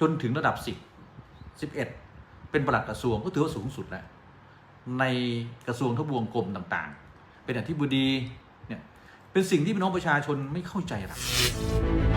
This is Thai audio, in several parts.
จนถึงระดับสิบสิบเอ็ดเป็นปลัดกระทรวงก็ถือว่าสูงสุดแล้ว ในกระทรวงทบวงกรมต่างๆ เป็นอธิบดีเนี่ยเป็นสิ่งที่พี่น้องประชาชนไม่เข้าใจหรอก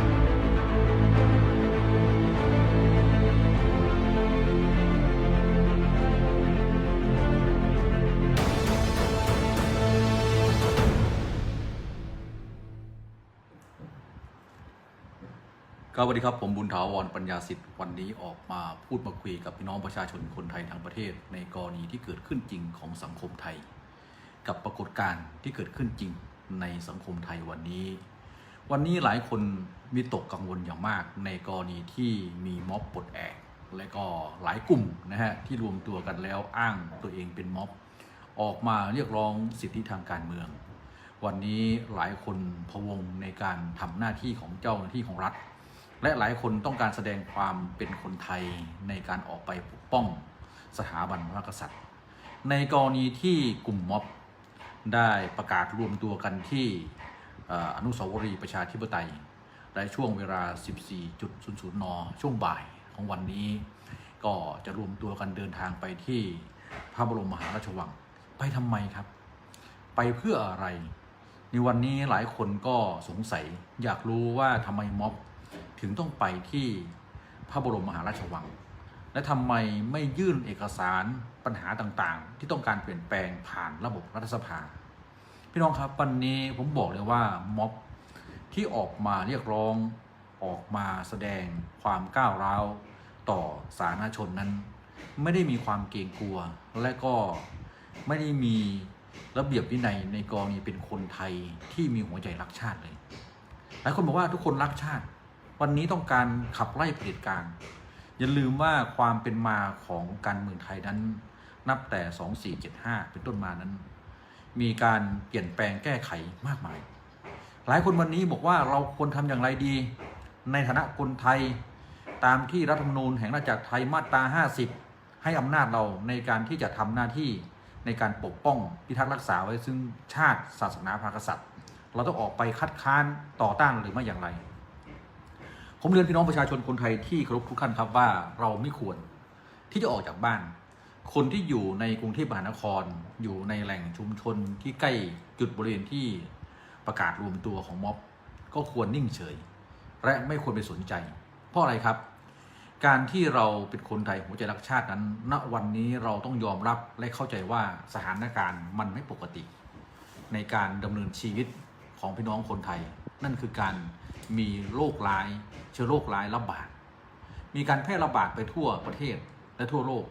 ครับสวัสดีครับ ผมบุญถาวรปัญญาสิทธิ์วันนี้ออกมาพูดมาคุยกับพี่น้องประชาชนคนไทยทั้งประเทศ ในกรณีที่เกิดขึ้นจริงของสังคมไทย กับปรากฏการณ์ที่เกิดขึ้นจริงในสังคมไทยวันนี้ วันนี้หลายคนมีตกกังวลอย่างมาก ในกรณีที่มีม็อบปลดแอกและก็หลายกลุ่มนะฮะที่รวมตัวกันแล้วอ้างตัวเองเป็นม็อบ ออกมาเรียกร้องสิทธิทางการเมือง วันนี้หลายคนพะวงในการทำหน้าที่ของเจ้าหน้าที่ของรัฐ และหลายคนต้องการแสดงความเป็นคนไทยในการออกไปปกป้องสถาบันพระกษัตริย์ ในกรณีที่กลุ่มม็อบได้ประกาศรวมตัวกันที่เอ่ออนุสาวรีย์ประชาธิปไตยในช่วงเวลา 14.00 น ช่วงบ่ายของวันนี้ ก็จะรวมตัวกันเดินทางไปที่พระบรมมหาราชวัง ไปทำไมครับ ไปเพื่ออะไร ในวันนี้หลายคนก็สงสัยอยากรู้ว่าทำไมม็อบ ถึงต้องไปที่พระบรมมหาราชวัง และทำไมไม่ยื่นเอกสารปัญหาต่างๆ ที่ต้องการเปลี่ยนแปลงผ่านระบบรัฐสภา พี่น้องครับวันนี้ผมบอกเลยว่าม็อบที่ออกมาเรียกร้องออกมาแสดงความก้าวร้าวต่อสาธารณชนนั้น ไม่ได้มีความเกรงกลัว และก็ไม่ได้มีระเบียบวินัยในกรณีเป็นคนไทยที่มีหัวใจรักชาติเลยหลายคนบอกว่าทุกคนรักชาติ วันนี้ต้องการขับไล่เผด็จการอย่าลืมว่าความเป็นมาของการเมืองไทยนั้น นับแต่ 2475 เป็นต้นมานั้น มีการเปลี่ยนแปลงแก้ไขมากมาย หลายคนวันนี้บอกว่าเราควรทำอย่างไรดี ในฐานะคนไทยตามที่รัฐธรรมนูญแห่งราชอาณาจักรไทยมาตรา 50 ให้อำนาจเราในการที่จะทำหน้าที่ในการปกป้องพิทักษ์รักษาไว้ซึ่งชาติศาสนาพระกษัตริย์ เราต้องออกไปคัดค้านต่อต้านหรือไม่อย่างไร ผมเรียนพี่น้องประชาชนคนไทยที่เคารพทุกท่านครับว่าเราไม่ควรที่จะออกจากบ้าน คนที่อยู่ในกรุงเทพมหานคร อยู่ในแหล่งชุมชนที่ใกล้จุดบริเวณที่ประกาศรวมตัวของม็อบ ก็ควรนิ่งเฉย และไม่ควรไปสนใจ เพราะอะไรครับ การที่เราเป็นคนไทยหัวใจรักชาตินั้น ณวันนี้เราต้องยอมรับและเข้าใจว่าสถานการณ์มันไม่ปกติ ในการดำเนินชีวิตของพี่น้องคนไทย นั่นคือการมีโรคร้ายเชื้อโรคร้ายระบาด มีการแพร่ระบาดไปทั่วประเทศและทั่วโลก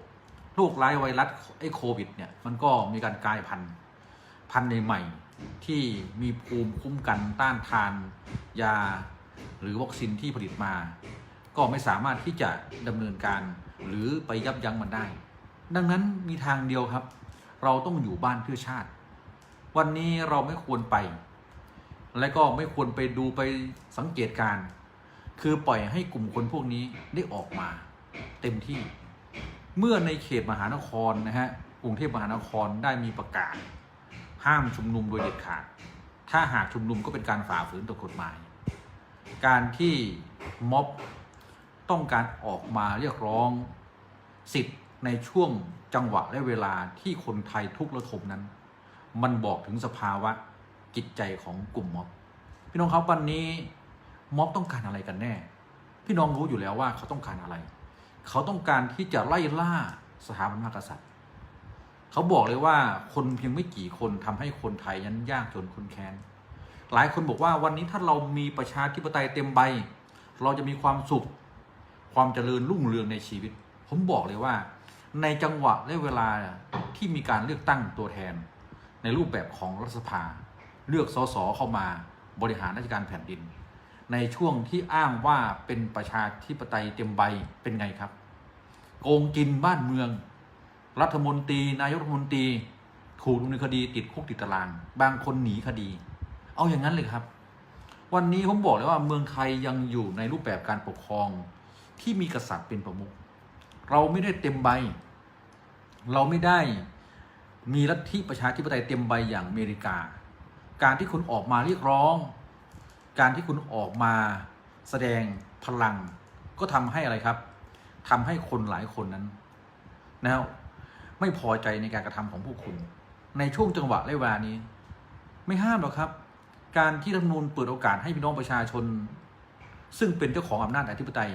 โรคร้ายไวรัสไอ้โควิดเนี่ยมันก็มีการกลายพันธุ์พันธุ์ใหม่ๆที่มีภูมิคุ้มกันต้านทานยาหรือวัคซีนที่ผลิตมา ก็ไม่สามารถที่จะดำเนินการหรือไปยับยั้งมันได้ ดังนั้นมีทางเดียวครับ เราต้องอยู่บ้านเพื่อชาติ วันนี้เราไม่ควรไป และก็ไม่ควรไปดูไปสังเกตการ คือปล่อยให้กลุ่มคนพวกนี้ได้ออกมาเต็มที่ เมื่อในเขตมหานครนะฮะกรุงเทพมหานครได้มีประกาศ ห้ามชุมนุมโดยเด็ดขาด ถ้าหากชุมนุมก็เป็นการฝ่าฝืนต่อกฎหมาย การที่ม็อบต้องการออกมาเรียกร้องสิทธิ์ในช่วงจังหวะและเวลาที่คนไทยทุกข์ระทมนั้น มันบอกถึงสภาวะ จิตใจของกลุ่มม็อบ พี่น้องครับวันนี้ม็อบต้องการอะไรกันแน่ พี่น้องรู้อยู่แล้วว่าเขาต้องการอะไร เขาต้องการที่จะไล่ล่าสถาบันพระมากษัตริย์ เขาบอกเลยว่าคนเพียงไม่กี่คนทำให้คนไทยยันยากจนคนแค้น หลายคนบอกว่าวันนี้ถ้าเรามีประชาธิปไตยเต็มใบ เราจะมีความสุข ความเจริญรุ่งเรืองในชีวิต ผมบอกเลยว่า ในจังหวะและเวลาที่มีการเลือกตั้งตัวแทน ในรูปแบบของรัฐสภา เลือกสสเข้ามาบริหารราชการแผ่นดิน ในช่วงที่อ้างว่าเป็นประชาธิปไตยเต็มใบเป็นไงครับ โกงกินบ้านเมือง รัฐมนตรี นายกรัฐมนตรี ถูกดำเนินคดีติดคุกติดตาราง บางคนหนีคดี เอาอย่างนั้นเลยครับ วันนี้ผมบอกเลยว่าเมืองไทยยังอยู่ในรูปแบบการปกครองที่มีกษัตริย์เป็นประมุขเราไม่ได้เต็มใบ เราไม่ได้มีลัทธิประชาธิปไตยเต็มใบอย่างอเมริกา การที่คุณออกมาเรียกร้อง การที่คุณออกมาแสดงพลัง ก็ทำให้อะไรครับทำให้คนหลายคนนั้นนะครับไม่พอใจในการกระทำของพวกคุณ ในช่วงจังหวะและเวลานี้ ไม่ห้ามหรอกครับ การที่รัฐมนูญเปิดโอกาสให้พี่น้องประชาชน ซึ่งเป็นเจ้าของอำนาจอธิปไตย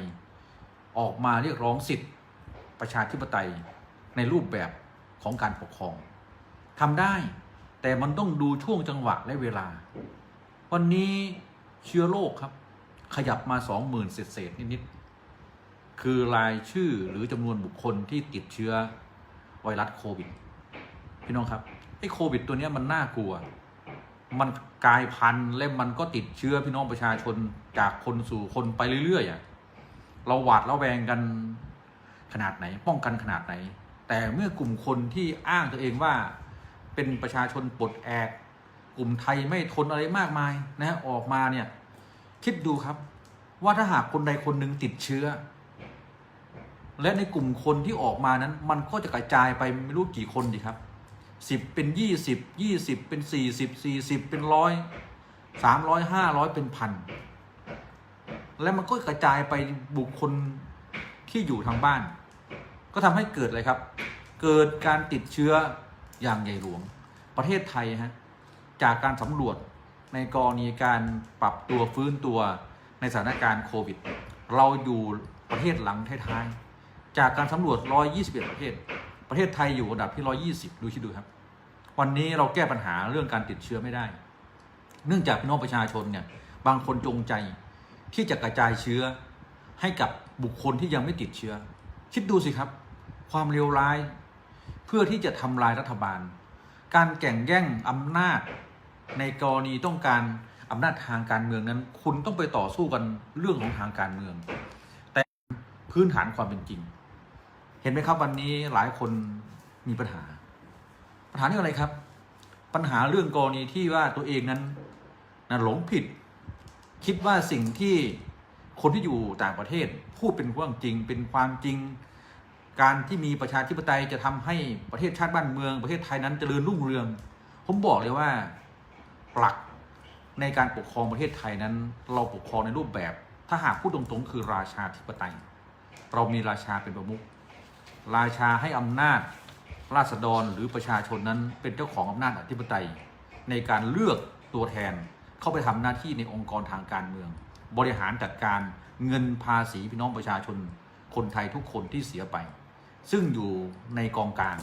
ออกมาเรียกร้องสิทธิประชาธิปไตยในรูปแบบของการปกครองทำได้ แต่มันต้องดูช่วงจังหวะและเวลา วันนี้เชื้อโรคครับ ขยับมาสองหมื่นเศษๆนิดๆคือรายชื่อหรือจำนวนบุคคลที่ติดเชื้อไวรัสโควิด พี่น้องครับไอ้โควิด ตัวเนี้ยมันน่ากลัว มันกลายพันธุ์และมันก็ติดเชื้อพี่น้องประชาชนจากคนสู่คนไปเรื่อยๆอะเราหวาดระแวงกันขนาดไหน ป้องกันขนาดไหน แต่เมื่อกลุ่มคนที่อ้างตัวเองว่า เป็นประชาชนปลดแอกกลุ่มไทยไม่ทนอะไรมากมายนะฮะออกมาเนี่ย คิดดูครับว่าถ้าหากคนใดคนหนึ่งติดเชื้อ และในกลุ่มคนที่ออกมานั้น มันก็จะกระจายไปไม่รู้กี่คนดีครับสิบเป็นยี่สิบยี่สิบเป็นสี่สิบสี่สิบเป็นร้อยสามร้อยห้าร้อยเป็นพันและมันก็กระจายไปบุคคลที่อยู่ทางบ้าน ก็ทำให้เกิดอะไรครับ เกิดการติดเชื้อ อย่างใหญ่หลวง ประเทศไทยฮะจากการสำรวจในกรณีการปรับตัวฟื้นตัวในสถานการณ์โควิด เราอยู่ประเทศหลังท้ายๆ จากการสำรวจ 121 ประเทศ ประเทศไทยอยู่อันดับที่ 120 ดูคิดดูครับ วันนี้เราแก้ปัญหาเรื่องการติดเชื้อไม่ได้ เนื่องจากพี่น้องประชาชนเนี่ยบางคนจงใจที่จะกระจายเชื้อให้กับบุคคลที่ยังไม่ติดเชื้อ คิดดูสิครับ ความเลวร้าย เพื่อที่จะทำลายรัฐบาล การแข่งแย่งอำนาจในกรณีต้องการอำนาจทางการเมืองนั้น คุณต้องไปต่อสู้กันเรื่องของทางการเมือง แต่พื้นฐานความเป็นจริง เห็นไหมครับวันนี้หลายคนมีปัญหา ปัญหาเรื่องอะไรครับ ปัญหาเรื่องกรณีที่ว่าตัวเองนั้นนะหลงผิด คิดว่าสิ่งที่คนที่อยู่ต่างประเทศ พูดเป็นความจริงเป็นความจริง การที่มีประชาธิปไตยจะทำให้ประเทศชาติบ้านเมือง ประเทศไทยนั้นเจริญรุ่งเรือง ผมบอกเลยว่าหลักในการปกครองประเทศไทยนั้น เราปกครองในรูปแบบ ถ้าหากพูดตรงๆ คือราชาธิปไตย เรามีราชาเป็นประมุขราชาให้อำนาจราษฎรหรือประชาชนนั้นเป็นเจ้าของอำนาจอธิปไตย ในการเลือกตัวแทนเข้าไปทำหน้าที่ในองค์กรทางการเมือง บริหารจัดการเงินภาษีพี่น้องประชาชนคนไทยทุกคนที่เสียไป ซึ่งอยู่ในกองกลาง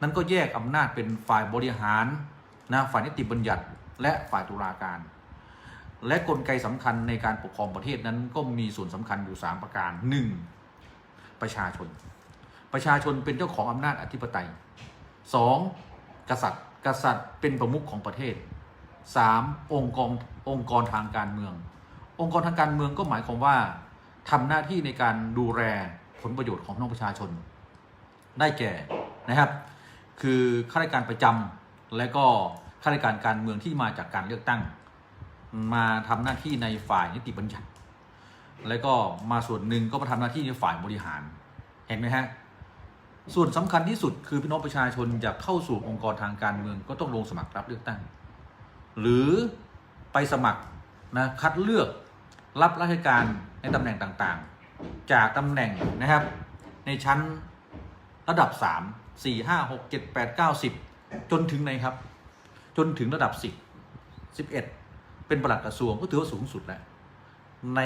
นั้นก็แยกอำนาจเป็นฝ่ายบริหารนะฝ่ายนิติบัญญัติและฝ่ายตุลาการ และกลไกสำคัญในการปกครองประเทศนั้นก็มีส่วนสำคัญอยู่ 3 ประการ 1. ประชาชน ประชาชนเป็นเจ้าของอำนาจอธิปไตย 2. กษัตริย์ กษัตริย์เป็นประมุขของประเทศ 3. องค์กรองค์กรทางการเมือง องค์กรทางการเมืองก็หมายความว่าทำหน้าที่ในการดูแลผลประโยชน์ของน้องประชาชน ได้แก่นะครับ คือข้าราชการประจำและก็ข้าราชการการเมืองที่มาจากการเลือกตั้ง มาทำหน้าที่ในฝ่ายนิติบัญญัติ แล้วก็มาส่วนหนึ่งก็มาทำหน้าที่ในฝ่ายบริหารเห็นไหมฮะส่วนสำคัญที่สุดคือพี่น้องประชาชนอยากเข้าสู่องค์กรทางการเมืองก็ต้องลงสมัครรับเลือกตั้ง หรือไปสมัครนะคัดเลือกรับราชการในตำแหน่งต่างๆ จากตำแหน่งนะครับในชั้น ระดับ3 4 5 6 7 8 9 10จนถึงไหนครับ จนถึงระดับ10 11เป็นปลัดกระทรวงก็ถือว่าสูงสุดแล้วใน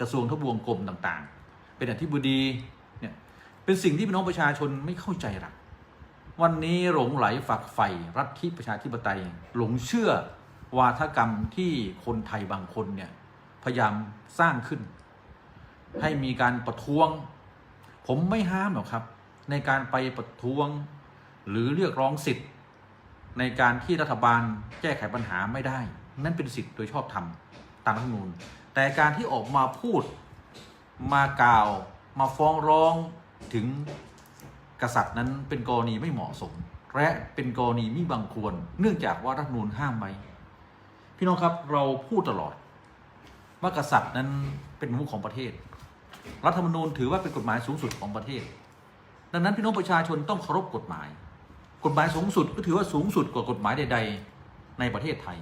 กระทรวงทบวงกรมต่างๆ เป็นอธิบดีเนี่ยเป็นสิ่งที่พี่น้องประชาชนไม่เข้าใจหรอกวันนี้หลงไหลฝักใฝ่รัฐประชาธิปไตย หลงเชื่อวาทกรรมที่คนไทยบางคนเนี่ยพยายามสร้างขึ้น ให้มีการประท้วง ผมไม่ห้ามหรอกครับ ในการไปประท้วง หรือเรียกร้องสิทธิ์ ในการที่รัฐบาลแก้ไขปัญหาไม่ได้ นั่นเป็นสิทธิ์โดยชอบธรรมตามรัฐธรรมนูญแต่การที่ออกมาพูดมากล่าวมาฟ้องร้องถึงกษัตริย์นั้นเป็นกรณีไม่เหมาะสม และเป็นกรณีมิบังควร เนื่องจากว่ารัฐมนูญห้ามไว้พี่น้องครับเราพูดตลอด ว่ากษัตริย์นั้นเป็นมุขของประเทศ รัฐธรรมนูญถือว่าเป็นกฎหมายสูงสุดของประเทศ ดังนั้นพี่น้องประชาชนต้องเคารพกฎหมาย กฎหมายสูงสุดก็ถือว่าสูงสุดกว่ากฎหมายใด ๆ ในประเทศไทย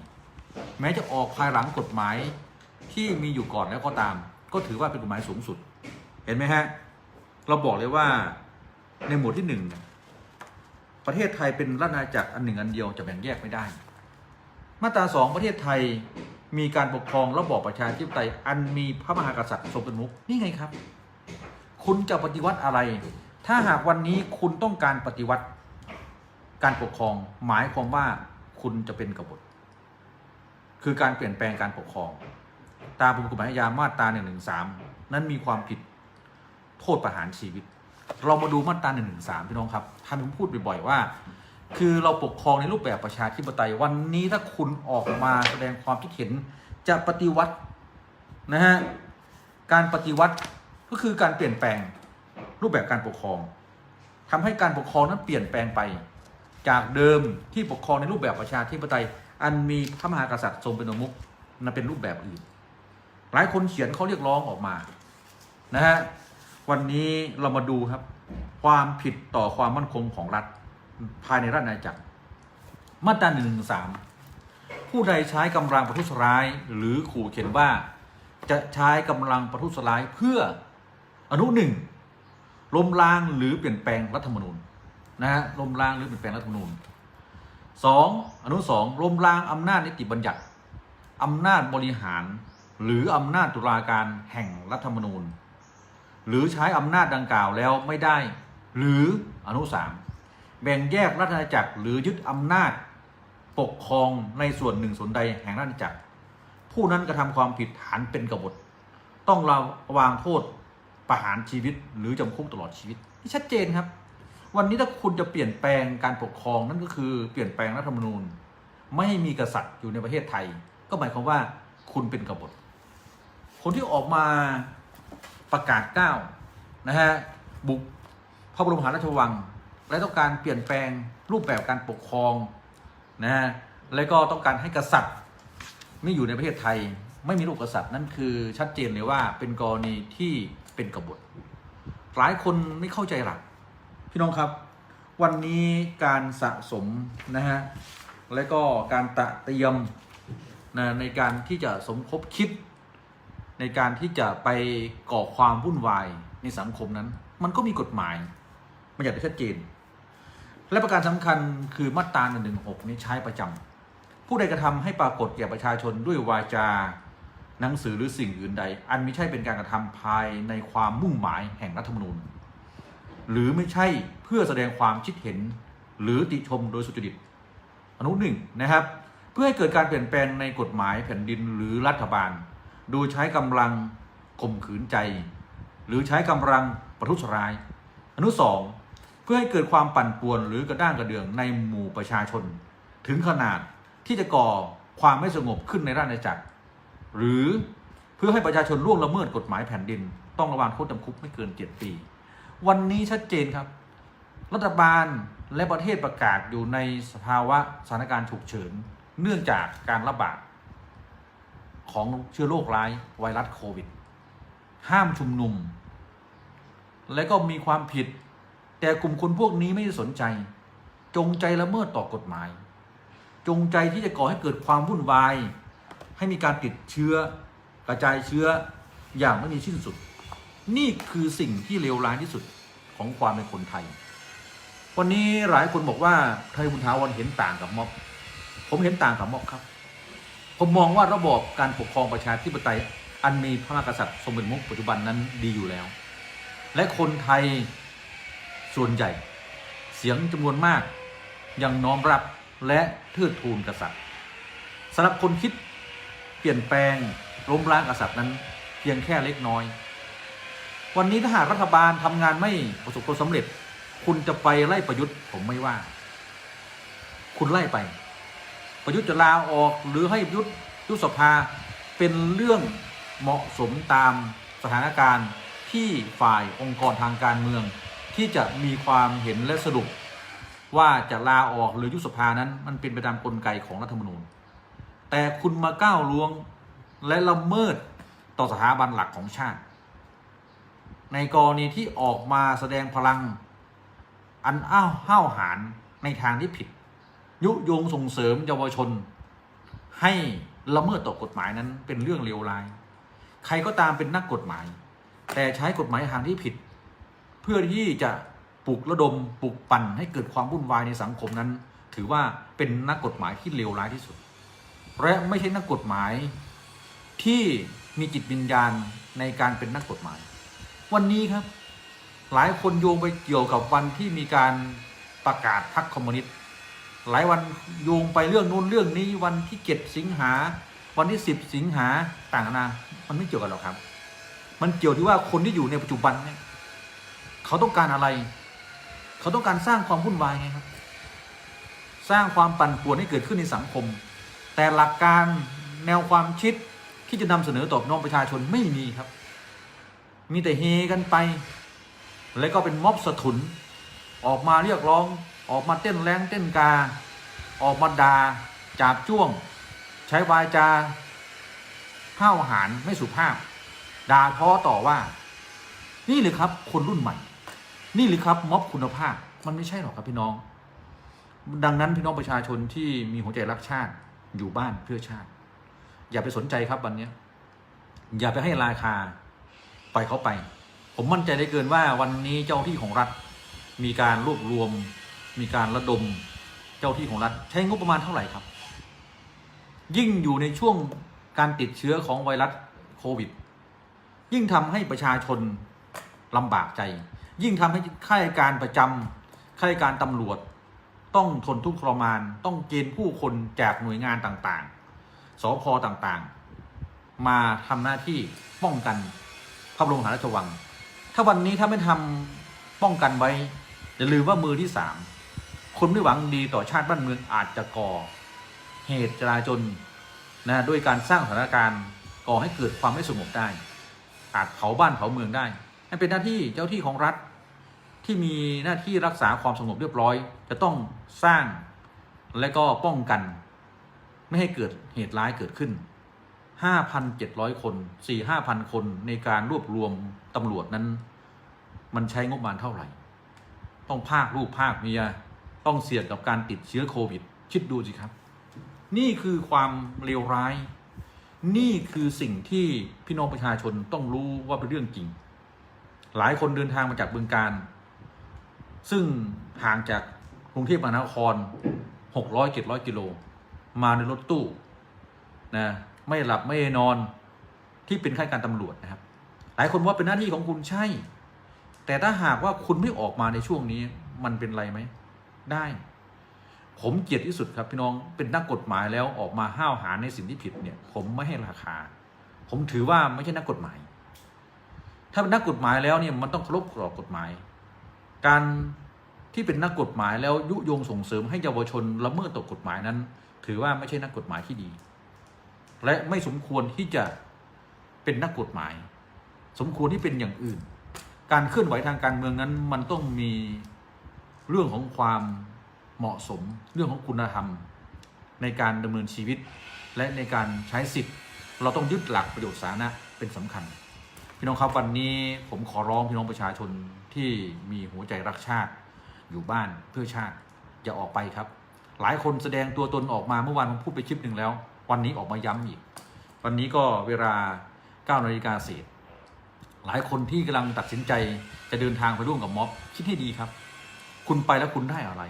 แม้จะออกภายหลังกฎหมายที่มีอยู่ก่อนแล้วก็ตาม ก็ถือว่าเป็นกฎหมายสูงสุด เห็นไหมฮะ เราบอกเลยว่าในหมวดที่หนึ่งประเทศไทยเป็นรัฐอาณาจักรอันหนึ่งอันเดียวจะแบ่งแยกไม่ได้ มาตราสองประเทศไทยมีการปกครองระบอบประชาธิปไตยอันมีพระมหากษัตริย์ทรงเป็นมุขนี่ไงครับ คุณจะปฏิวัติอะไร ถ้าหากวันนี้คุณต้องการปฏิวัติการปกครอง หมายความว่าคุณจะเป็นกบฏ คือการเปลี่ยนแปลงการปกครอง ตามประมวลกฎหมายอาญามาตรา1นึนั้นมีความผิดโทษประหารชีวิต เรามาดูมาตรา1นึพี่น้องครับท่านผมพูดบ่อยๆว่า คือเราปกครองในรูปแบบประชาธิปไตยวันนี้ถ้าคุณออกมาแสดงความคิดเห็นจะปฏิวัตินะฮะการปฏิวัติก็คือการเปลี่ยนแปลง รูปแบบการปกครองทำให้การปกครองนั้นเปลี่ยนแปลงไป จากเดิมที่ปกครองในรูปแบบประชาธิปไตย อันมีพระมหากษัตริย์ทรงเป็นอมุขนั้นเป็นรูปแบบอื่น หลายคนเขียนเขาเรียกร้องออกมานะฮะวันนี้เรามาดูครับ ความผิดต่อความมั่นคงของรัฐภายในราชอาณาจักร มาตราหนึ่งสามผู้ใดใช้กำลังประทุษร้าย หรือขู่เข็นว่า จะใช้กำลังประทุษร้ายเพื่ออนุหนึ่ง ล้มล้างหรือเปลี่ยนแปลงรัฐธรรมนูญนะฮะล้มล้างหรือเปลี่ยนแปลงรัฐธรรมนูญสองอนุสองล้มล้างอำนาจนิติบัญญัติอำนาจบริหาร หรืออำนาจตุลาการแห่งรัฐธรรมนูญ หรือใช้อำนาจดังกล่าวแล้วไม่ได้ หรืออนุสามแบ่งแยกรัฐอาณาจักรหรือยึดอำนาจปกครองในส่วนหนึ่งส่วนใดแห่งราชอาณาจักร ผู้นั้นกระทำความผิดฐานเป็นกบฏ ต้องระวางโทษ ประหารชีวิตหรือจำคุกตลอดชีวิตนี่ชัดเจนครับ วันนี้ถ้าคุณจะเปลี่ยนแปลงการปกครองนั่นก็คือเปลี่ยนแปลงรัฐธรรมนูญ ไม่ให้มีกษัตริย์อยู่ในประเทศไทย ก็หมายความว่าคุณเป็นกบฏ คนที่ออกมาประกาศก้าวนะฮะบุกพระบรมมหาราชวัง และต้องการเปลี่ยนแปลงรูปแบบการปกครองนะฮะและก็ต้องการให้กษัตริย์ไม่อยู่ในประเทศไทย ไม่มีรูปกษัตริย์นั่นคือชัดเจนเลยว่าเป็นกรณีที่ เป็นกบฏ หลายคนไม่เข้าใจหลัก พี่น้องครับ วันนี้การสะสมนะฮะ และก็การตะเตรียมนะในการที่จะสมคบคิด ในการที่จะไปก่อความวุ่นวายในสังคมนั้น มันก็มีกฎหมาย มันอยากได้ชัดเจน และประการสำคัญคือมาตรา1นึนี้ใช้ประจำผู้ใดกระทำให้ปรากฏแก่ประชาชนด้วยวาจา หนังสือหรือสิ่งอื่นใด อันไม่ใช่เป็นการกระทำภายในความมุ่งหมายแห่งรัฐธรรมนูญ หรือไม่ใช่เพื่อแสดงความคิดเห็น หรือติชมโดยสุจริตอนุหนึ่งนะครับ เพื่อให้เกิดการเปลี่ยนแปลงในกฎหมายแผ่นดินหรือรัฐบาล โดยใช้กำลังข่มขืนใจ หรือใช้กำลังประทุษร้าย อนุสองเพื่อให้เกิดความปั่นป่วนหรือกระด้างกระเดืองในหมู่ประชาชน ถึงขนาดที่จะก่อความไม่สงบขึ้นในราชอาณาจักร หรือเพื่อให้ประชาชนล่วงละเมิดกฎหมายแผ่นดิน ต้องระวางโทษจำคุกไม่เกิน 7 ปี วันนี้ชัดเจนครับ รัฐบาลและประเทศประกาศอยู่ในสภาวะสถานการณ์ฉุกเฉิน เนื่องจากการระบาดของเชื้อโรคร้ายไวรัสโควิด ห้ามชุมนุม และก็มีความผิด แต่กลุ่มคนพวกนี้ไม่ได้สนใจ จงใจละเมิดต่อกฎหมาย จงใจที่จะก่อให้เกิดความวุ่นวาย ให้มีการติดเชื้อกระจายเชื้ออย่างไม่มีสิ้นสุด นี่คือสิ่งที่เลวร้ายที่สุดของความเป็นคนไทย วันนี้หลายคนบอกว่าไทยบุญถาวรเห็นต่างกับม็อบ ผมเห็นต่างกับม็อบครับ ผมมองว่าระบอบการปกครองประชาธิปไตยอันมีพระมหากษัตริย์ทรงเป็นมุขปัจจุบันนั้นดีอยู่แล้ว และคนไทยส่วนใหญ่ เสียงจำนวนมากยังน้อมรับและเทิดทูนกษัตริย์สำหรับคนคิด เปลี่ยนแปลงล้มล้างกษัตริย์นั้น เพียงแค่เล็กน้อย วันนี้ถ้าหากรัฐบาลทำงานไม่ประสบความสำเร็จ คุณจะไปไล่ประยุทธ์ผมไม่ว่า คุณไล่ไป ประยุทธ์จะลาออกหรือให้ประยุทธ์ยุบสภาเป็นเรื่องเหมาะสมตามสถานการณ์ที่ฝ่ายองค์กรทางการเมือง ที่จะมีความเห็นและสรุป ว่าจะลาออกหรือยุบสภานั้นมันเป็นไปตามกลไกของรัฐธรรมนูญ แต่คุณมาก้าวล่วงและละเมิดต่อสถาบันหลักของชาติ ในกรณีที่ออกมาแสดงพลัง อันอ้าวห้าวหาญในทางที่ผิด ยุยงส่งเสริมเยาวชน ให้ละเมิดต่อกฎหมายนั้นเป็นเรื่องเลวร้าย ใครก็ตามเป็นนักกฎหมาย แต่ใช้กฎหมายทางที่ผิด เพื่อที่จะปลุกระดมปลุกปั่นให้เกิดความวุ่นวายในสังคมนั้น ถือว่าเป็นนักกฎหมายที่เลวร้ายที่สุด และไม่ใช่นักกฎหมาย ที่มีจิตวิญญาณในการเป็นนักกฎหมาย วันนี้ครับ หลายคนโยงไปเกี่ยวกับวันที่มีการประกาศพรรคคอมมิวนิสต์หลายวันโยงไปเรื่องนู้นเรื่องนี้วันที่เจ็ดสิงหา วันที่สิบสิงหาต่างกันนามันไม่เกี่ยวกันหรอกครับ มันเกี่ยวที่ว่าคนที่อยู่ในปัจจุบันเนี่ยเขาต้องการอะไร เขาต้องการสร้างความวุ่นวายไงครับ สร้างความปั่นป่วนให้เกิดขึ้นในสังคม แต่หลักการแนวความคิดที่จะนำเสนอต่อน้องประชาชนไม่มีครับ มีแต่เฮกันไป แล้วก็เป็นม็อบสะทุน ออกมาเรียกร้อง ออกมาเต้นแรงเต้นกา ออกมาดา่าจาบจ้วง ใช้วาจาห้าวหาญไม่สุภาพ ด่าท้อต่อว่า นี่เลยครับคนรุ่นใหม่ นี่เลยครับม็อบคุณภาพ มันไม่ใช่หรอกครับพี่น้อง ดังนั้นพี่น้องประชาชนที่มีหัวใจรักชาติ อยู่บ้านเพื่อชาติ อย่าไปสนใจครับวันนี้อย่าไปให้ราคาปล่อยเขาไป ผมมั่นใจได้เกินว่าวันนี้เจ้าที่ของรัฐ มีการรวบรวม มีการระดมเจ้าที่ของรัฐ ใช้งบประมาณเท่าไหร่ครับ ยิ่งอยู่ในช่วงการติดเชื้อของไวรัสโควิด ยิ่งทำให้ประชาชนลำบากใจ ยิ่งทำให้ข้าราชการประจำข้าราชการตำรวจ ต้องทนทุกข์ทรมาน ต้องเกณฑ์ผู้คนจากหน่วยงานต่างๆ สพต่างๆ มาทำหน้าที่ป้องกันพระบรมมหาราชวัง ถ้าวันนี้ถ้าไม่ทำป้องกันไว้อย่าลืมว่ามือที่สามคนไม่หวังดีต่อชาติบ้านเมืองอาจจะก่อ เหตุจราจนนะด้วยการสร้างสถานการณ์ก่อให้เกิดความไม่สงบได้ อาจเผาบ้านเผาเมืองได้นั่นเป็นหน้าที่เจ้าที่ของรัฐ ที่มีหน้าที่รักษาความสงบเรียบร้อย จะต้องสร้างและก็ป้องกัน ไม่ให้เกิดเหตุร้ายเกิดขึ้น 5,700 คน 4-5,000 คนในการรวบรวมตำรวจนั้น มันใช้งบประมาณเท่าไหร่ ต้องภาคลูกภาคเมีย ต้องเสี่ยงกับการติดเชื้อโควิด คิดดูสิครับ นี่คือความเลวร้าย นี่คือสิ่งที่พี่น้องประชาชนต้องรู้ว่าเป็นเรื่องจริง หลายคนเดินทางมาจากบึงการ ซึ่งห่างจากกรุงเทพมหานคร 600 700 กิโล มาในรถตู้นะไม่หลับไม่นอนที่เป็นข้าราชการตำรวจนะครับ หลายคนว่าเป็นหน้าที่ของคุณใช่ แต่ถ้าหากว่าคุณไม่ออกมาในช่วงนี้มันเป็นไรไหม ได้ ผมเกลียดที่สุดครับพี่น้องเป็นนักกฎหมายแล้วออกมาห้าวหาญในสิ่งที่ผิดเนี่ย ผมไม่ให้ราคา ผมถือว่าไม่ใช่นักกฎหมาย ถ้าเป็นนักกฎหมายแล้วเนี่ยมันต้องเคารพกรอบกฎหมาย การที่เป็นนักกฎหมายแล้วยุยงส่งเสริมให้เยาวชนละเมิดต่อกฎหมายนั้น ถือว่าไม่ใช่นักกฎหมายที่ดี และไม่สมควรที่จะเป็นนักกฎหมาย สมควรที่เป็นอย่างอื่น การเคลื่อนไหวทางการเมืองนั้นมันต้องมีเรื่องของความเหมาะสม เรื่องของคุณธรรม ในการดำเนินชีวิต และในการใช้สิทธิ์ เราต้องยึดหลักประโยชน์สาธารณะเป็นสำคัญ พี่น้องครับวันนี้ผมขอร้องพี่น้องประชาชนที่มีหัวใจรักชาติอยู่บ้านเพื่อชาติอย่าออกไปครับ หลายคนแสดงตัวตนออกมาเมื่อวานผมพูดไปคลิปหนึ่งแล้ว วันนี้ออกมาย้ำอีก วันนี้ก็เวลา9นาฬิกาเศษหลายคนที่กำลังตัดสินใจจะเดินทางไปร่วมกับม็อบคิดให้ดีครับ คุณไปแล้วคุณได้อะไร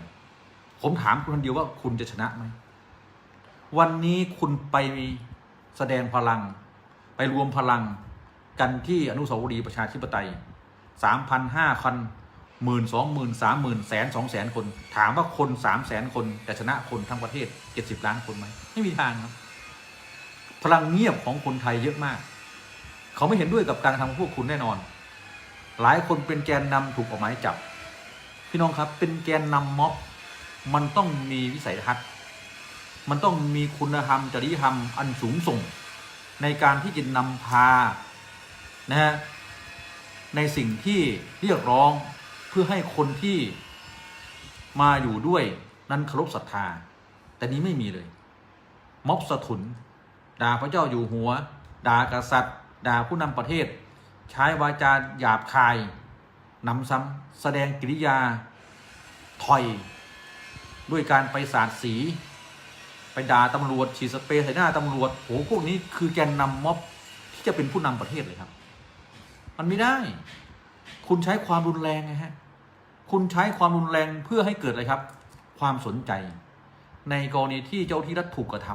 ผมถามคุณคนเดียวว่าคุณจะชนะไหมวันนี้คุณไปแสดงพลัง ไปรวมพลัง กันที่อนุสาวรีย์ประชาธิปไตยสามพันห้าพันหมื่นสองหมื่นสามหมื่นแสนสองแสนคน ถามว่าคนสามแสนคนจะชนะคนทั้งประเทศเจ็ดสิบล้านคนไหมไม่มีทางครับ พลังเงียบของคนไทยเยอะมาก เขาไม่เห็นด้วยกับการทำพวกคุณแน่นอน หลายคนเป็นแกนนำถูกออกหมายจับ พี่น้องครับเป็นแกนนำม็อบ มันต้องมีวิสัยทัศน์ มันต้องมีคุณธรรมจริยธรรมอันสูงส่ง ในการที่จะนำพา นะฮะในสิ่งที่เรียกร้องเพื่อให้คนที่มาอยู่ด้วยนั้นเคารพศรัทธา แต่นี้ไม่มีเลย ม็อบสะทุน ด่าพระเจ้าอยู่หัว ด่ากษัตริย์ ด่าผู้นำประเทศ ใช้วาจาหยาบคายนำซ้ำแสดงกิริยา ถอย ด้วยการไปสาดสี ไปด่าตำรวจฉีดสเปรย์ใส่หน้าตำรวจโหพวกนี้คือแกนนำม็อบที่จะเป็นผู้นำประเทศเลยครับ มันไม่ได้ คุณใช้ความรุนแรงไงฮะ คุณใช้ความรุนแรงเพื่อให้เกิดอะไรครับ ความสนใจ ในกรณีที่เจ้าที่รัฐถูกกระท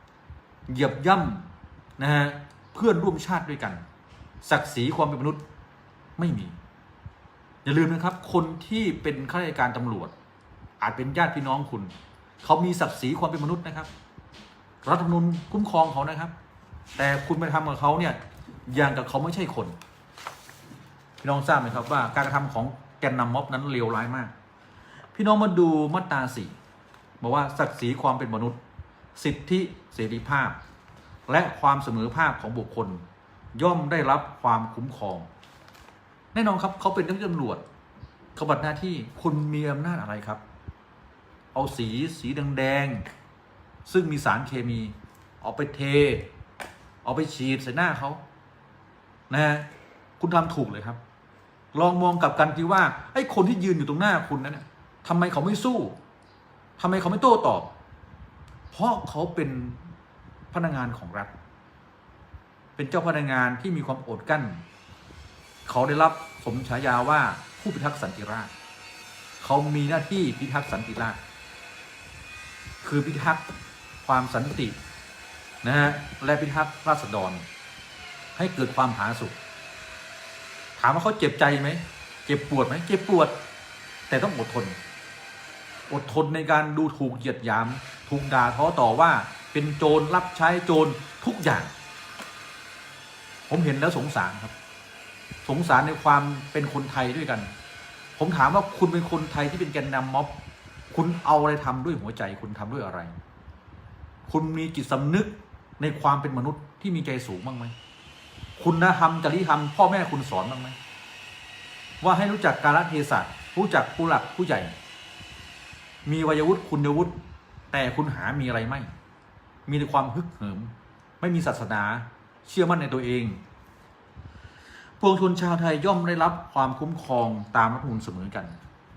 ำเหยียบย่ำนะฮะเพื่อนร่วมชาติด้วยกัน ศักดิ์ศรีความเป็นมนุษย์ไม่มี อย่าลืมนะครับ คนที่เป็นข้าราชการตำรวจ อาจเป็นญาติพี่น้องคุณ เขามีศักดิ์ศรีความเป็นมนุษย์นะครับ รัฐธรรมนูญคุ้มครองเขานะครับ แต่คุณไปทำกับเขาเนี่ยอย่างกับเขาไม่ใช่คน พี่น้องทราบไหมครับว่าการกระทำของแกนนำม็อบนั้นเลวร้ายมาก พี่น้องมาดูมาตราสี่บอกว่าศักดิ์ศรีความเป็นมนุษย์ สิทธิเสรีภาพ และความเสมอภาคของบุคคล ย่อมได้รับความคุ้มครอง แน่นอนครับเขาเป็นเจ้าหน้าที่ตำรวจเขาบัดหน้าที่คุณมีอำนาจอะไรครับ เอาสีสีแดงๆซึ่งมีสารเคมีเอาไปเท เอาไปฉีดใส่หน้าเขานะฮะคุณทำถูกเลยครับ ลองมองกลับกันทีว่าไอ้คนที่ยืนอยู่ตรงหน้าคุณนั้นน่ะทำไมเขาไม่สู้ทำไมเขาไม่โต้ตอบ เพราะเขาเป็นพนักงานของรัฐ เป็นเจ้าพนักงานที่มีความอดกลั้น เขาได้รับสมฉายาว่าผู้พิทักษ์สันติราษฎร์เขามีหน้าที่พิทักษ์สันติราษฎร์คือพิทักษ์ความสันตินะฮะและพิทักษ์ราษฎร ให้เกิดความผาสุก ถามว่าเขาเจ็บใจไหมเจ็บปวดไหมเจ็บปวด แต่ต้องอดทน อดทนในการดูถูกเหยียดหยาม ถูกด่าท้อต่อว่าเป็นโจรรับใช้โจรทุกอย่าง ผมเห็นแล้วสงสารครับ สงสารในความเป็นคนไทยด้วยกัน ผมถามว่าคุณเป็นคนไทยที่เป็นแกนนำม็อบ คุณเอาอะไรทำด้วยหัวใจ คุณทำด้วยอะไร คุณมีจิตสำนึกในความเป็นมนุษย์ที่มีใจสูงบ้างไหม คุณธรรมจริยธรรมพ่อแม่คุณสอนบ้างไหมว่าให้รู้จักกาลเทศะรู้จักผู้หลักผู้ใหญ่ มีวัยวุฒิคุณวุฒิแต่คุณหามีอะไรไม่ มีแต่ความฮึกเหิม ไม่มีศาสนาเชื่อมั่นในตัวเอง ปวงชนชาวไทยย่อมได้รับความคุ้มครองตามรัฐธรรมนูญเสมอกัน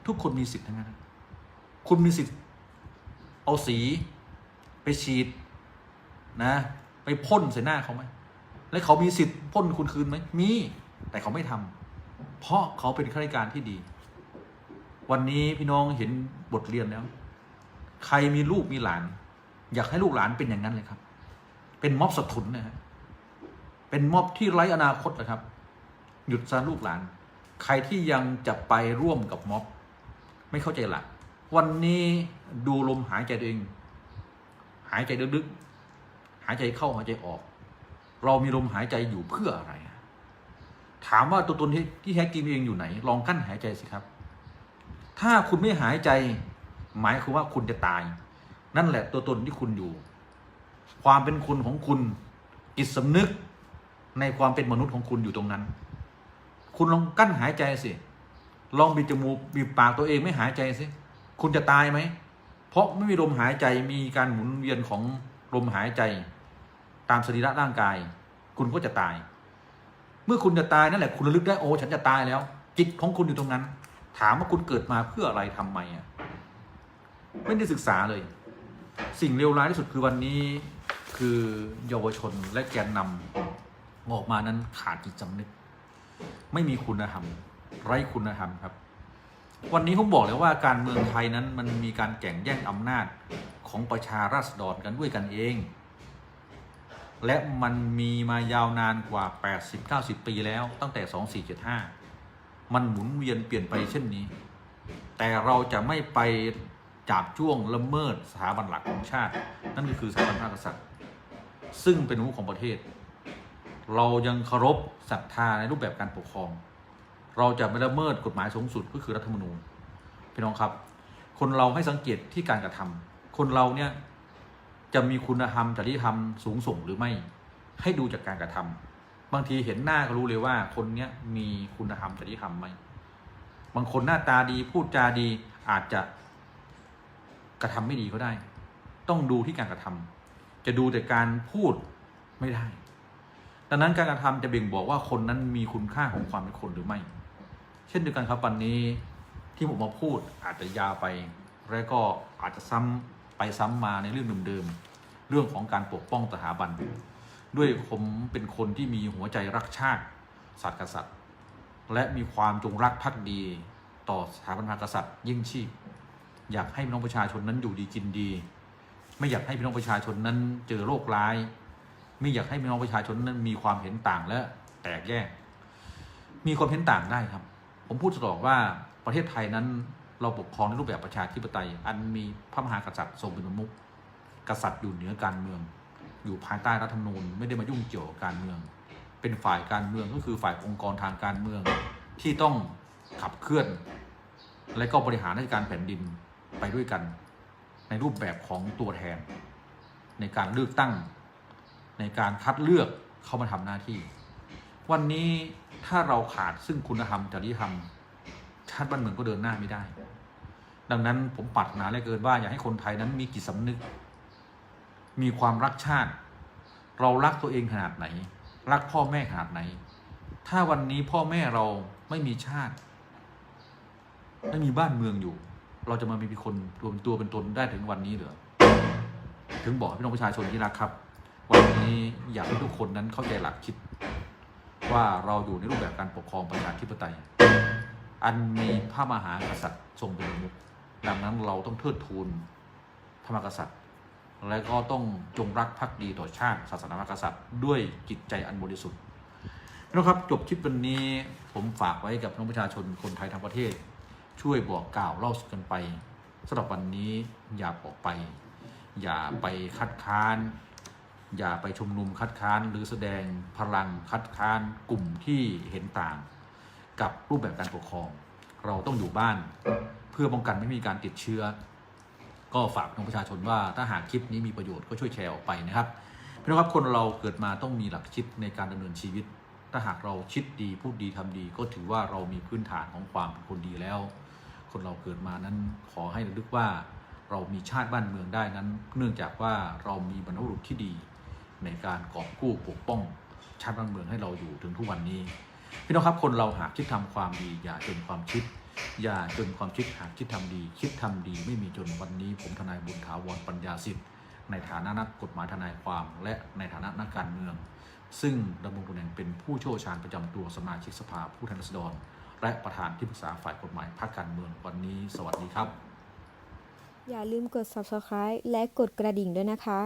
ทุกคนมีสิทธิ์ทั้งนั้น คุณมีสิทธิ์เอาสี ไปฉีดนะ ไปพ่นใส่หน้าเขาไหม และเขามีสิทธิ์พ่นคุณคืนไหมมี แต่เขาไม่ทำเพราะเขาเป็นข้าราชการที่ดี วันนี้พี่น้องเห็นบทเรียนแล้ว ใครมีลูกมีหลาน อยากให้ลูกหลานเป็นอย่างนั้นเลยครับ เป็นม็อบสะทุนนะฮะเป็นม็อบที่ไร้อนาคตนะครับ หยุดซะลูกหลาน ใครที่ยังจะไปร่วมกับม็อบ ไม่เข้าใจหลักวันนี้ดูลมหายใจตัวเอง หายใจลึกๆหายใจเข้าหายใจออก เรามีลมหายใจอยู่เพื่ออะไร ถามว่าตัวตนที่ที่แท้จริงเองอยู่ไหน ลองกั้นหายใจสิครับ ถ้าคุณไม่หายใจ หมายคือว่าคุณจะตาย นั่นแหละตัวตนที่คุณอยู่ ความเป็นคุณของคุณจิตสำนึกในความเป็นมนุษย์ของคุณอยู่ตรงนั้น คุณลองกั้นหายใจสิลองบีบจมูกบีบปากตัวเองไม่หายใจสิคุณจะตายไหม เพราะไม่มีลมหายใจมีการหมุนเวียนของลมหายใจ ตามสรีระร่างกาย คุณก็จะตาย เมื่อคุณจะตายนั่นแหละคุณระลึกได้โอ้ฉันจะตายแล้ว จิตของคุณอยู่ตรงนั้น ถามว่าคุณเกิดมาเพื่ออะไรทำไมอะไม่ได้ศึกษาเลย สิ่งเลวร้ายที่สุดคือวันนี้คือเยาวชนและแกนนำออกมานั้นขาดจิตสำนึก ไม่มีคุณธรรมไร้คุณธรรมครับ วันนี้ผมบอกเลยว่าการเมืองไทยนั้นมันมีการแข่งแย่งอำนาจของประชาราษฎรกันด้วยกันเอง และมันมีมายาวนานกว่า 80-90 ปีแล้วตั้งแต่ 2475 มันหมุนเวียนเปลี่ยนไปเช่นนี้ แต่เราจะไม่ไปจับจ้วงละเมิดสถาบันหลักของชาติ นั่นก็คือสถาบันพระกษัตริย์ ซึ่งเป็นหูของประเทศ เรายังเคารพศรัทธาในรูปแบบการปกครอง เราจะไม่ละเมิดกฎหมายสูงสุดก็คือรัฐธรรมนูญพี่น้องครับ คนเราให้สังเกตที่การกระทำคนเราเนี่ย จะมีคุณธรรมจริยธรรมสูงส่งหรือไม่ ให้ดูจากการกระทำบางทีเห็นหน้าก็รู้เลยว่า คนเนี้ยมีคุณธรรมจริยธรรมไหมบางคนหน้าตาดีพูดจาดีอาจจะกระทำไม่ดีก็ได้ ต้องดูที่การกระทำจะดูแต่การพูดไม่ได้ ดังนั้นการกระทำจะเบ่งบอกว่าคนนั้นมีคุณค่าของความเป็นคนหรือไม่ เช่นเดียวกันครับวันนี้ที่ผมมาพูดอาจจะยาวไป และก็อาจจะซ้ำ ไปซ้ำมาในเรื่องเดิมๆเรื่องของการปกป้องสถาบัน ด้วยผมเป็นคนที่มีหัวใจรักชาติศาสตร์กษัตริย์ และมีความจงรักภักดีต่อสถาบันพระกษัตริย์ ยิ่งชีพ อยากให้พี่น้องประชาชนนั้นอยู่ดีกินดี ไม่อยากให้พี่น้องประชาชนนั้นเจอโรคร้าย ไม่อยากให้พี่น้องประชาชนนั้นมีความเห็นต่างและแตกแยก มีความเห็นต่างได้ครับ ผมพูดตลอดว่าประเทศไทยนั้น เราปกครองในรูปแบบประชาธิปไตย อันมีพระมหากษัตริย์ทรงเป็นประมุขกษัตริย์อยู่เหนือการเมือง อยู่ภายใต้รัฐธรรมนูญไม่ได้มายุ่งเกี่ยวกับการเมือง เป็นฝ่ายการเมืองก็คือฝ่ายองค์กรทางการเมืองที่ต้องขับเคลื่อน และก็บริหารราชการแผ่นดินไปด้วยกัน ในรูปแบบของตัวแทน ในการเลือกตั้ง ในการคัดเลือกเข้ามาทำหน้าที่ วันนี้ถ้าเราขาดซึ่งคุณธรรมจริยธรรมชาติบ้านเมืองก็เดินหน้าไม่ได้ ดังนั้นผมปรารถนาเหลือเกินว่าอยากให้คนไทยนั้นมีจิตสำนึก มีความรักชาติ เรารักตัวเองขนาดไหน รักพ่อแม่ขนาดไหน ถ้าวันนี้พ่อแม่เราไม่มีชาติ ไม่มีบ้านเมืองอยู่ เราจะมามีคนรวมตัวเป็นตนได้ถึงวันนี้เหรอถึงบอกพี่น้องประชาชนที่รักครับ วันนี้อยากให้ทุกคนนั้นเข้าใจหลักคิด ว่าเราอยู่ในรูปแบบการปกครองประชาธิปไตย อันมีพระมหากษัตริย์ทรงเป็นประมุข ดังนั้นเราต้องเทิดทูนพระมหากษัตริย์ และก็ต้องจงรักภักดีต่อชาติศาสนามกษัตริย์ ด้วยจิตใจอันบริสุทธิ์นะครับจบคลิปวันนี้ผมฝากไว้กับน้องประชาชนคนไทยทั้งประเทศ ช่วยบอกกล่าวเล่าสู่กันไปสำหรับวันนี้อย่าออกไป อย่าไปคัดค้าน อย่าไปชุมนุมคัดค้าน หรือแสดงพลังคัดค้านกลุ่มที่เห็นต่าง กับรูปแบบการปกครอง เราต้องอยู่บ้าน เพื่อป้องกันไม่มีการติดเชื้อ ก็ฝากน้องประชาชนว่าถ้าหากคลิปนี้มีประโยชน์ก็ช่วยแชร์ออกไปนะครับพี่น้องครับคนเราเกิดมาต้องมีหลักคิดในการดำเนินชีวิต ถ้าหากเราคิดดีพูดดีทำดี ก็ถือว่าเรามีพื้นฐานของความเป็นคนดีแล้ว คนเราเกิดมานั้นขอให้ระลึกว่าเรามีชาติบ้านเมืองได้นั้น เนื่องจากว่าเรามีบรรพบุรุษที่ดี ในการกอบกู้ปกป้อง ชาติบ้านเมืองให้เราอยู่ถึงทุกวันนี้ พี่น้องครับคนเราหากคิดทำความดีอย่าจนความคิด อย่าจนความคิดหากคิดทำดี คิดทำดีไม่มีจนวันนี้ ผมทนายบุญถาวรปัญญาสิทธิ์ในฐานะนักกฎหมายทนายความและในฐานะนักการเมือง ซึ่งดำรงตำแหน่งเป็นผู้เชี่ยวชาญประจำตัวสมาชิกสภาผู้แทนราษฎร และประธานที่ปรึกษาฝ่ายกฎหมายพรรคการเมืองวันนี้ สวัสดีครับ อย่าลืมกด subscribe และกดกระดิ่งด้วยนะคะ